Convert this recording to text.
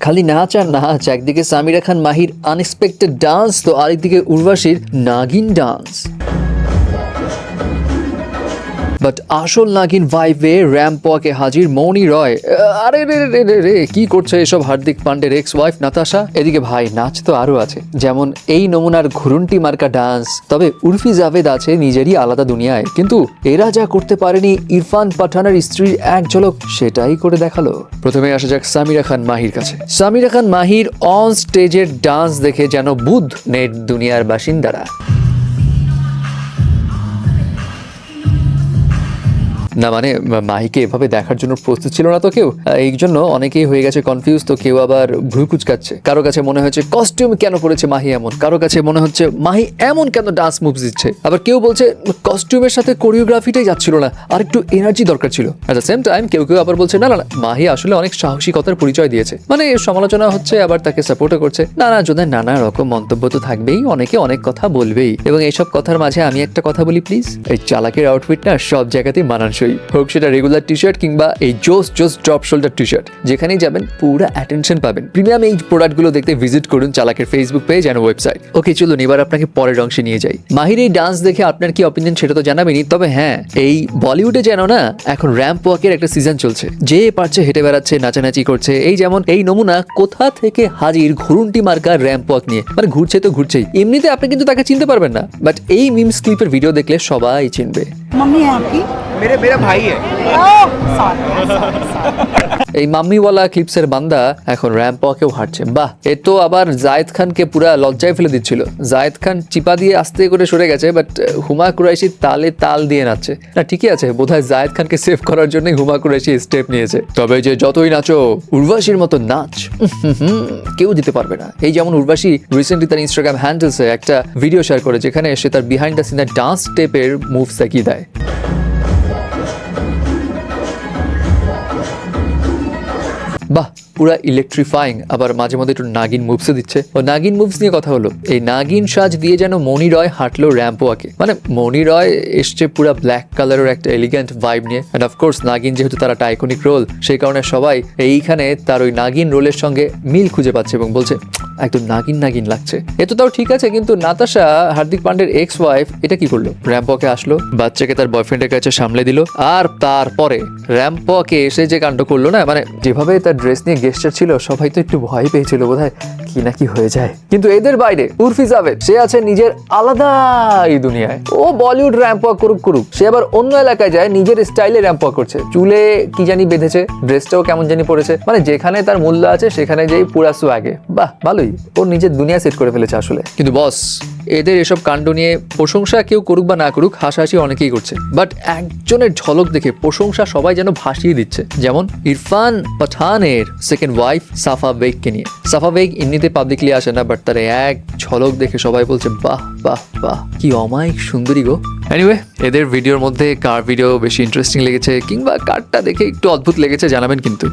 খালি নাচ আর নাচ, একদিকে সামিরা খান মাহির আনএক্সপেক্টেড ডান্স তো আরেকদিকে উর্বাসীর নাগিন ডান্স বাট আসল নাগিন ভাইভে র্যাম্প ওয়াকে হাজির মৌনি রয়। আরে রে রে রে রে, কি করছে এসব হার্দিক পান্ডের এক্স ওয়াইফ নাতাশা? এদিকে ভাই, নাচ তো আরও আছে। যেমন এই নমুনার ঘুরুন্টি মার্কা ডান্স তবে উর্ফি জাভেদ আছে নিজেরই আলাদা দুনিয়ায়। কিন্তু এরা যা করতে পারেনি ইরফান পাঠানের স্ত্রীর এক ঝলক সেটাই করে দেখাল। প্রথমে আসা যাক সামিরা খান মাহির কাছে। সামিরা খান মাহির অন স্টেজের ডান্স দেখে যেন বুধ নেট দুনিয়ার বাসিন্দারা। না মানে মাহিকে এভাবে দেখার জন্য প্রস্তুত ছিল না তো কেউ? এই জন্য অনেকেই হয়ে গেছে কনফিউজ তো কেউ আবার ভ্রু কুচকাচ্ছে। কারও কাছে মনে হয়েছে কস্টিউম কেন পরেছে মাহি এমন? কারও কাছে মনে হচ্ছে মাহি এমন কেন ডান্স মুভস দিচ্ছে? আবার কেউ বলছে কস্টিউমের সাথে কোরিওগ্রাফিটাই যাচ্ছিল না, আর একটু এনার্জি দরকার ছিল। অ্যাট দ্য সেম টাইম কেউ কেউ আবার বলছে, না না না, মাহি আসলে অনেক সাহসিকতার পরিচয় দিয়েছে। মানে সমালোচনা হচ্ছে, আবার তাকে সাপোর্টও করছে। নানা জনের নানা রকম মন্তব্য তো থাকবেই, অনেকে অনেক কথা বলবেই। এবং এইসব কথার মাঝে আমি একটা কথা বলি প্লিজ এই চালাকের আউটফিট না সব জায়গাতেই মানানসই। অবশ্যই হোক সেটা রেগুলার টি শার্ট কিংবা এই জোস জোস ড্রপ শোল্ডার টি শার্ট যেখানেই যাবেন, পুরো অ্যাটেনশন পাবেন। প্রিমিয়াম এই প্রোডাক্টগুলো দেখতে ভিজিট করুন চালাকের Facebook page and website okay চলুন, এবার আপনাকে পরের অংশে নিয়ে যাই। মাহির এই ডান্স দেখে আপনার কি অপিনিয়ন সেটা তো জানাবেনি তবে হ্যাঁ এই বলিউডে যেন না, এখন র্যাম্প ওয়াকের একটা সিজন চলছে। যে পারছে, হেঁটে বেড়াচ্ছে, নাচানাচি করছে, এই যেমন, এই নমুনা কোথা থেকে হাজির ঘুরুনটি মার্কার র্যাম্প ওয়াক নিয়ে? মানে ঘুরছে তো ঘুরছেই। এমনিতে আপনি কিন্তু তাকে চিনতে পারবেন না বাট এই মিমস ক্লিপের ভিডিও দেখলে সবাই চিনবে। আপনি मेरे मेरा भाई है ओह सॉरी এই মাম্মিওয়ালা ক্লিপসের বান্দা এখন র্যাম্প ওয়াকেও হাঁটছে বাহ এ তো আবার জায়েদ খানকে পুরা লজ্জায় ফেলে দিচ্ছিল জায়েদ খান চিপা দিয়ে আস্তে করে সরে গেছে বাট হুমা কুরাইশি তালে তাল দিয়ে নাচছে না ঠিকই আছে বোধহয় জায়েদ খানকে সেভ করার জন্যই হুমা কুরাইশি স্টেপ নিয়েছে তবে যে যতই নাচো উর্বাশীর মতো নাচ উম হুম হুম, কেউ দিতে পারবে না এই যেমন উর্বাশী রিসেন্টলি তার ইনস্টাগ্রাম হ্যান্ডেলসে একটা ভিডিও শেয়ার করে যেখানে সে তার বিহাইন্ড দ্য সিনের ডান্স স্টেপের মুভস দেখিয়ে দেয় বাহ, পুরা ইলেকট্রিফাইং আবার মাঝে মধ্যে একটু নাগিন মুভসও দিচ্ছে। ও নাগিন মুভস নিয়ে কথা হলো। এই নাগিন সাজ দিয়ে যেন মনি রয় হাঁটলো র্যাম্প ওয়াকে মানে মনি রয় এসছে পুরা ব্ল্যাক কালারের একটা এলিগেন্ট ভাইব নিয়ে। অ্যান্ড অফকোর্স নাগিন যেহেতু তার একটা আইকনিক রোল সেই কারণে সবাই এইখানে তার ওই নাগিন রোলের সঙ্গে মিল খুঁজে পাচ্ছে এবং বলছে একদম নাগিন নাগিন লাগছে। এ তো তাও ঠিক আছে, কিন্তু নাতাশা, হার্দিক পান্ডের এক্স ওয়াইফ এটা কি করল? র্যাম্পকে আসলো, বাচ্চাকে তার বয়ফ্রেন্ডের কাছে সামলে দিল, আর তারপরে র্যাম্পকে এসে যে কাণ্ড করল না মানে যেভাবে তার ড্রেস নিয়ে গেস্টার ছিল, সবাই তো একটু ভয় পেয়েছিল বোধহয়, কি না কি হয়ে যায়। কিন্তু এদের বাইরে, উর্ফি জাভেদ, সে আছে নিজের আলাদা এই দুনিয়ায়। ও বলিউড র্যাম্প ওয়াক করুক করুক, সে আবার অন্য এলাকায় যায়, নিজের স্টাইলে র্যাম্প ওয়াক করছে। চুলে কি জানি বেঁধেছে ড্রেসটাও কেমন জানি পড়েছে মানে যেখানে তার মূল্য আছে, সেখানে যেই পুরা আগে বাহ, ভালোই। ওর নিজের দুনিয়া সেট করে ফেলেছে আসলে। কিন্তু বস এদের এসব কাণ্ড নিয়ে প্রশংসা কেউ করুক বা না করুক, হাসাহাসি অনেকেই করছে। বাট একজনের ঝলক দেখে প্রশংসা সবাই যেন ভাসিয়ে দিচ্ছে। যেমন ইরফান পাঠানের সেকেন্ড ওয়াইফ সাফা বেগকে নিয়ে। সাফা বেগ এমনিতে পাবলিকলি আসে না বাট তার এক ঝলক দেখে সবাই বলছে, বাহ বাহ বাহ, কি অমায়িক সুন্দরী গো। এনিওয়ে এদের ভিডিওর মধ্যে কার ভিডিও বেশি ইন্টারেস্টিং লেগেছে কিংবা কারটা দেখে একটু অদ্ভুত লেগেছে জানাবেন কিন্তু।